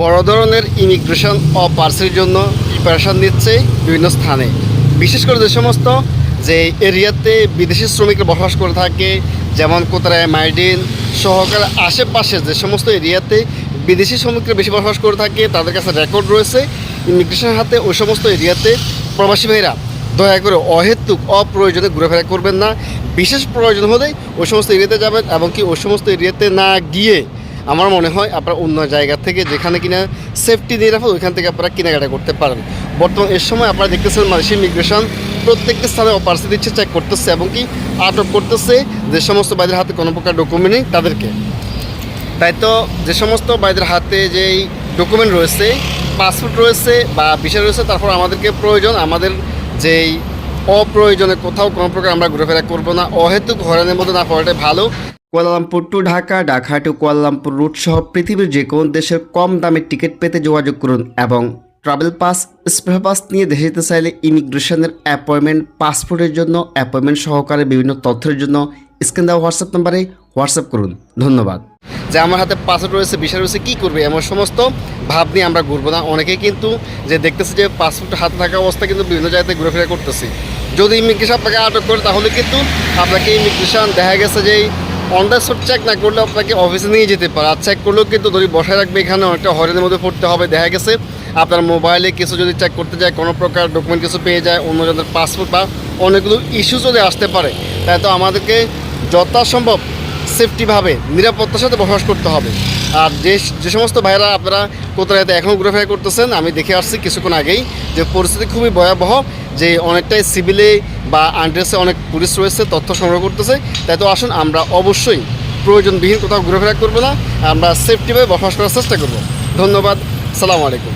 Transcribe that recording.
বড় ধরনের ইমিগ্রেশন ও পার্সের জন্য প্রিপারেশন নিচ্ছে বিভিন্ন স্থানে। বিশেষ করে যে সমস্ত যে এরিয়াতে বিদেশি শ্রমিকরা বসবাস করে থাকে, যেমন কোতরায় মাইডিন সহকারে আশেপাশে যে সমস্ত এরিয়াতে বিদেশি শ্রমিকরা বেশি বসবাস করে থাকে, তাদের কাছে রেকর্ড রয়েছে। ইমিগ্রেশনের হাতে ওই সমস্ত এরিয়াতে প্রবাসী ভাইরা দয়া করে অহেতুক, অপ্রয়োজনে ঘুরেফেরা করবেন না। বিশেষ প্রয়োজন হলে ওই সমস্ত এরিয়াতে যাবেন এবং কি ওই সমস্ত এরিয়াতে না গিয়ে আমার মনে হয় আপনারা অন্য জায়গা থেকে যেখানে কিনা সেফটি নিরাপদ ওইখান থেকে আপনারা কেনাকাটা করতে পারেন। বর্তমান এর সময় আপনারা দেখতেছেন মালয়েশিয়া ইমিগ্রেশন প্রত্যেকটি স্থানে অপারসি দিচ্ছে চেক করতেছে এবং কি আটক করতেছে। যে সমস্ত বাইরের হাতে কোনো প্রকার ডকুমেন্ট নেই তাদেরকে। তাই তো যে সমস্ত বাইদের হাতে যেই ডকুমেন্ট রয়েছে পাসপোর্ট রয়েছে বা ভিসা রয়েছে, তারপর আমাদেরকে প্রয়োজন, আমাদের যেই অপ্রয়োজনে কোথাও কোনো প্রকার আমরা ঘুরেফেরা করব না। অহেতুক হয়রানির মধ্যে না পড়াটাই ভালো। Kuala Lumpur to Dhaka Dhaka to Kuala Lumpur route সহ পৃথিবীর যে কোনো দেশের কম দামে টিকিট পেতে যোগাযোগ করুন এবং ট্রাভেল পাস স্পেশাল পাস নিয়ে দেশে যেতে চাইলে ইমিগ্রেশনের অ্যাপয়েন্টমেন্ট পাসপোর্টের জন্য অ্যাপয়েন্টমেন্ট সহকারে বিভিন্ন তথ্যের জন্য স্ক্রিন দেওয়া হোয়াটসঅ্যাপ নাম্বারে হোয়াটসঅ্যাপ করুন। ধন্যবাদ। যে আমার হাতে পাসপোর্ট রয়েছে বিষয় রয়েছে, কী করবে এমন সমস্ত ভাব নিয়ে আমরা ঘুরবো না। অনেকেই কিন্তু যে দেখতেছি যে পাসপোর্ট হাতে থাকা অবস্থা কিন্তু বিভিন্ন জায়গাতে ঘুরেফেরা করতেছি। যদি ইমিগ্রেশন আপনাকে আটক করে, তাহলে কিন্তু আপনাকে ইমিগ্রেশন দেখা গেছে যে অন দ্য চেক না করলে আপনাকে অফিসে নিয়ে যেতে পারে। আর চেক করলেও কিন্তু ধরি বসায় রাখবে এখানে অনেকটা হরেনের মধ্যে পড়তে হবে, দেখা গেছে। আপনার মোবাইলে কিছু যদি চেক করতে যায়, কোনো প্রকার ডকুমেন্ট কিছু পেয়ে যায় অন্যজনের পাসপোর্ট বা অনেকগুলো ইস্যু চলে আসতে পারে। তাই তো আমাদেরকে যথাসম্ভব সেফটিভাবে নিরাপত্তার সাথে বসবাস করতে হবে। আর যে যে সমস্ত ভাইরা আপনারা কোথায় এখন ঘুরেফেরা করতেছেন, আমি দেখে আসছি কিছুক্ষণ আগেই যে পরিস্থিতি খুবই ভয়াবহ, যে অনেকটাই সিভিলে বা আন্ড্রেসে অনেক পুলিশ রয়েছে, তথ্য সংগ্রহ করতেছে। তাই তো আসুন, আমরা অবশ্যই প্রয়োজনবিহীন কোথাও ঘুরেফেরা করব না, আমরা সেফটিভাবে বসবাস করার চেষ্টা করব। ধন্যবাদ, সালামু আলাইকুম।